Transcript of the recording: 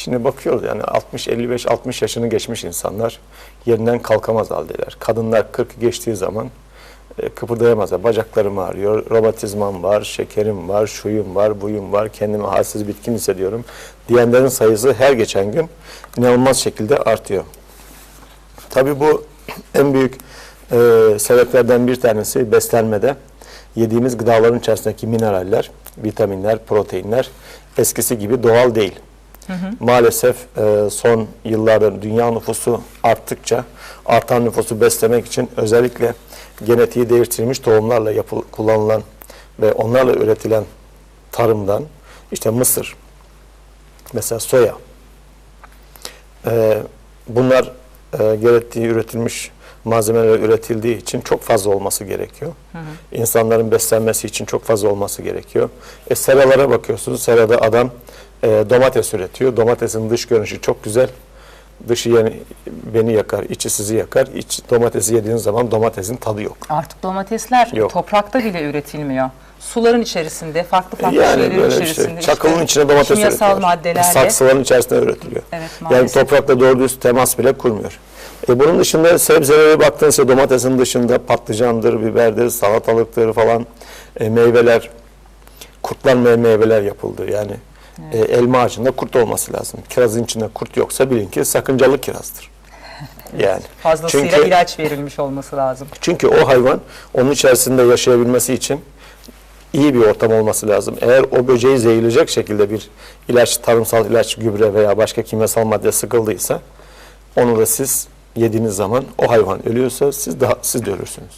Şimdi bakıyoruz yani 60 55 60 yaşını geçmiş insanlar yerinden kalkamaz haldeler. Kadınlar 40 geçtiği zaman e, kıpırdayamazlar. Bacaklarım ağrıyor, romatizmam var, şekerim var, şuyum var, buyum var, kendimi halsiz bitkin hissediyorum. Diyenlerin sayısı her geçen gün inanılmaz şekilde artıyor. Tabii bu en büyük e, sebeplerden bir tanesi beslenmede yediğimiz gıdaların içerisindeki mineraller, vitaminler, proteinler eskisi gibi doğal değil. Maalesef e, son yıllarda dünya nüfusu arttıkça artan nüfusu beslemek için özellikle genetiği değiştirilmiş tohumlarla yapıl, kullanılan ve onlarla üretilen tarımdan işte mısır, mesela soya, e, bunlar e, gerektiği üretilmiş malzemeler üretildiği için çok fazla olması gerekiyor. İnsanların beslenmesi için çok fazla olması gerekiyor. E, seralara bakıyorsunuz. Serada adam e, domates üretiyor. Domatesin dış görünüşü çok güzel. Dışı yani beni yakar, içi sizi yakar. İç domatesi yediğiniz zaman domatesin tadı yok. Artık domatesler Yok. toprakta bile üretilmiyor. Suların içerisinde, farklı farklı Yani şeylerin böyle içerisinde. işte çakılın içine domates kimyasal maddelerle. Saksıların içerisinde üretiliyor. Evet, yani maalesef. toprakla doğru düz temas bile kurmuyor. E bunun dışında sebzelere baktığınızda domatesin dışında patlıcandır, biberdir, salatalıktır falan e, meyveler, kurtlanmayan meyveler yapıldı. Yani e, elma ağacında kurt olması lazım. Kirazın içinde kurt yoksa bilin ki sakıncalı kirazdır. Yani. Fazlasıyla Çünkü- ilaç verilmiş olması lazım. Çünkü o hayvan onun içerisinde yaşayabilmesi için iyi bir ortam olması lazım. Eğer o böceği zehirleyecek şekilde bir ilaç, tarımsal ilaç, gübre veya başka kimyasal madde sıkıldıysa onu da siz yediğiniz zaman o hayvan ölüyorsa siz daha siz de ölürsünüz.